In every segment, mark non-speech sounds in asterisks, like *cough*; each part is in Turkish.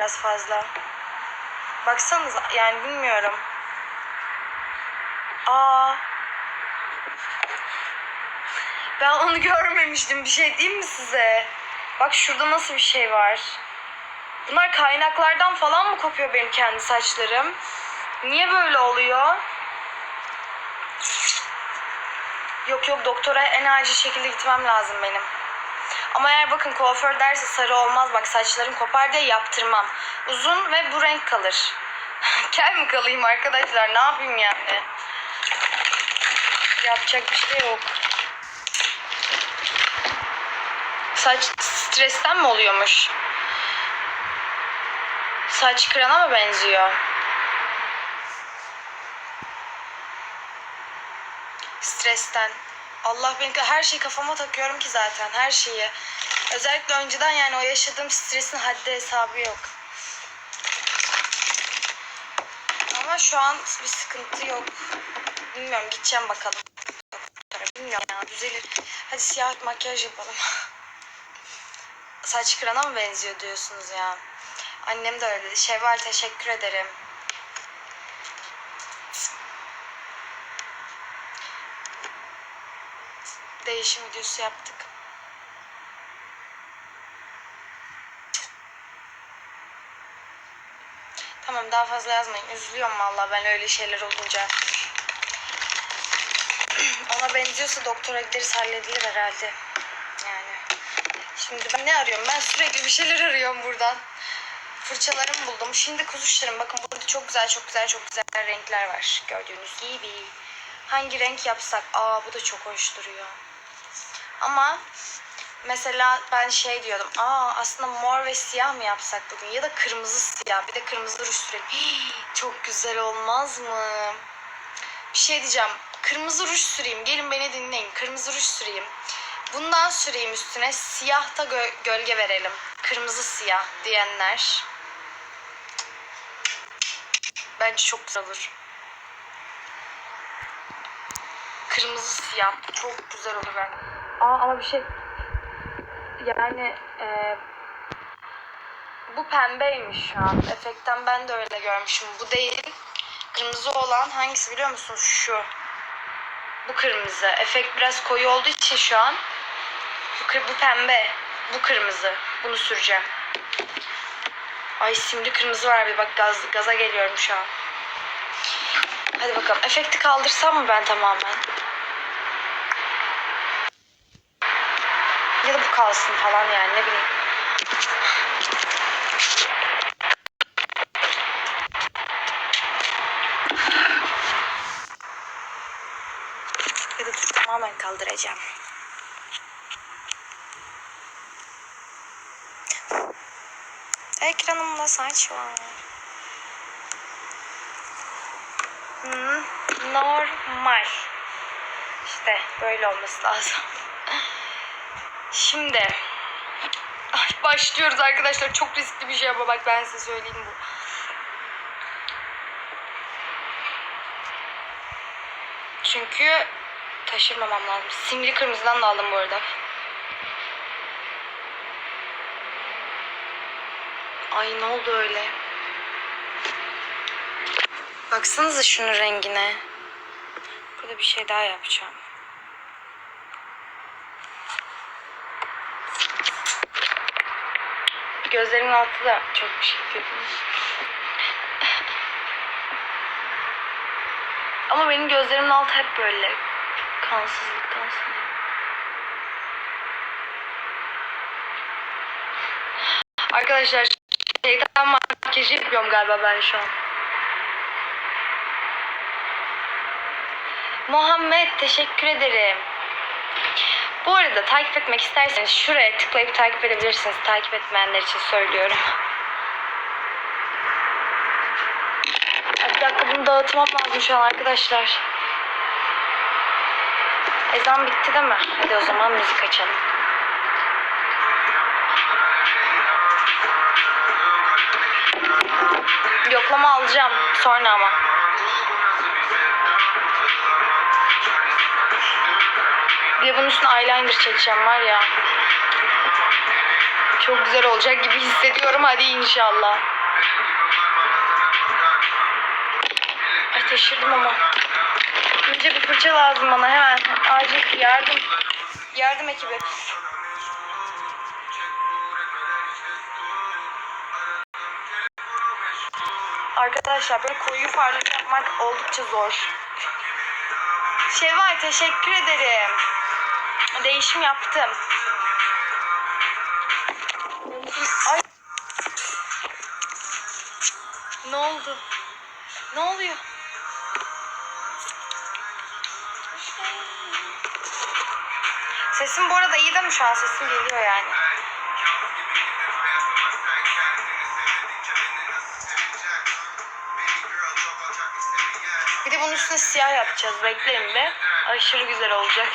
biraz fazla. Baksanıza yani bilmiyorum. Aa. Ben onu görmemiştim. Bir şey diyeyim mi size? Bak şurada nasıl bir şey var. Bunlar kaynaklardan falan mı kopuyor benim kendi saçlarım? Niye böyle oluyor? Yok yok doktora en acil şekilde gitmem lazım benim. Ama eğer bakın kuaför derse sarı olmaz bak saçların kopar diye yaptırmam. Uzun ve bu renk kalır. *laughs* Kel mi kalayım arkadaşlar ne yapayım yani? Yapacak bir şey yok. Saç stresten mi oluyormuş? Saç kırana mı benziyor? Stresten. Allah benim her şeyi kafama takıyorum ki zaten her şeyi. Özellikle önceden yani o yaşadığım stresin haddi hesabı yok. Ama şu an bir sıkıntı yok. Bilmiyorum gideceğim bakalım. Bilmiyorum ya düzelir. Hadi siyah makyaj yapalım. *laughs* Saç kırana mı benziyor diyorsunuz ya. Annem de öyle dedi. Şevval teşekkür ederim. Değişim videosu yaptık. Tamam daha fazla yazmayın. Üzülüyorum valla ben öyle şeyler olunca. *clears throat* Ona benziyorsa doktora gideriz halledilir herhalde. Yani. Şimdi ben ne arıyorum? Ben sürekli bir şeyler arıyorum buradan. Fırçalarımı buldum. Şimdi kuzuşlarım. Bakın burada çok güzel çok güzel çok güzel renkler var. Gördüğünüz gibi. Hangi renk yapsak? Aa bu da çok hoş duruyor. Ama mesela ben şey diyordum. Aa aslında mor ve siyah mı yapsak bugün? Ya da kırmızı siyah. Bir de kırmızı ruj sürelim. Hii, *gasps* çok güzel olmaz mı? Bir şey diyeceğim. Kırmızı ruj süreyim. Gelin beni dinleyin. Kırmızı ruj süreyim. Bundan süreyim üstüne. Siyah da gö- gölge verelim. Kırmızı siyah diyenler. Bence çok güzel olur. Kırmızı siyah. Çok güzel olur ben. Aa ama bir şey yani e, bu pembeymiş şu an. Efektten ben de öyle görmüşüm. Bu değil. Kırmızı olan hangisi biliyor musunuz? Şu. Bu kırmızı. Efekt biraz koyu olduğu için şu an. Bu, bu pembe. Bu kırmızı. Bunu süreceğim. Ay simli kırmızı var bir bak gaz, gaza geliyorum şu an. Hadi bakalım. Efekti kaldırsam mı ben tamamen? Ya da bu kalsın falan yani ne bileyim. Ya da tamamen kaldıracağım. Ekranımda saç var. Normal. İşte böyle olması lazım. Şimdi başlıyoruz arkadaşlar. Çok riskli bir şey ama bak ben size söyleyeyim bu. Çünkü taşırmamam lazım. Simli kırmızıdan da aldım bu arada. Ay ne oldu öyle? Baksanıza şunun rengine. Burada bir şey daha yapacağım. Gözlerimin altı da çok bir şey kötü. Ama benim gözlerimin altı hep böyle kansızlıktan sonra. Arkadaşlar şeytan makyajı yapıyorum galiba ben şu an. Muhammed teşekkür ederim. Bu arada takip etmek isterseniz şuraya tıklayıp takip edebilirsiniz. Takip etmeyenler için söylüyorum. Bir dakika bunu dağıtmam lazım şu an arkadaşlar. Ezan bitti değil mi? Hadi o zaman müzik açalım. Yoklama alacağım sonra ama. Bir de bunun üstüne eyeliner çekeceğim var ya. Çok güzel olacak gibi hissediyorum. Hadi inşallah. Ay taşırdım ama. Önce bir fırça lazım bana hemen. Acil yardım. Yardım ekibi. Arkadaşlar böyle koyu farlık yapmak oldukça zor. Şevval teşekkür ederim. Değişim yaptım. Ay. Ne oldu? Ne oluyor? Sesim bu arada iyi değil mi şu an? Sesim geliyor yani. Bir de bunun üstüne siyah yapacağız. Bekleyin be. Aşırı güzel olacak.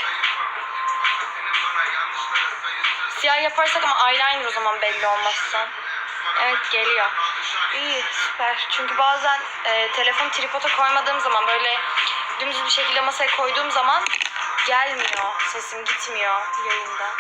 Siyah yaparsak ama eyeliner o zaman belli olmazsa. Evet geliyor. İyi süper. Çünkü bazen e, telefon tripoda koymadığım zaman böyle dümdüz bir şekilde masaya koyduğum zaman gelmiyor. Sesim gitmiyor yayında.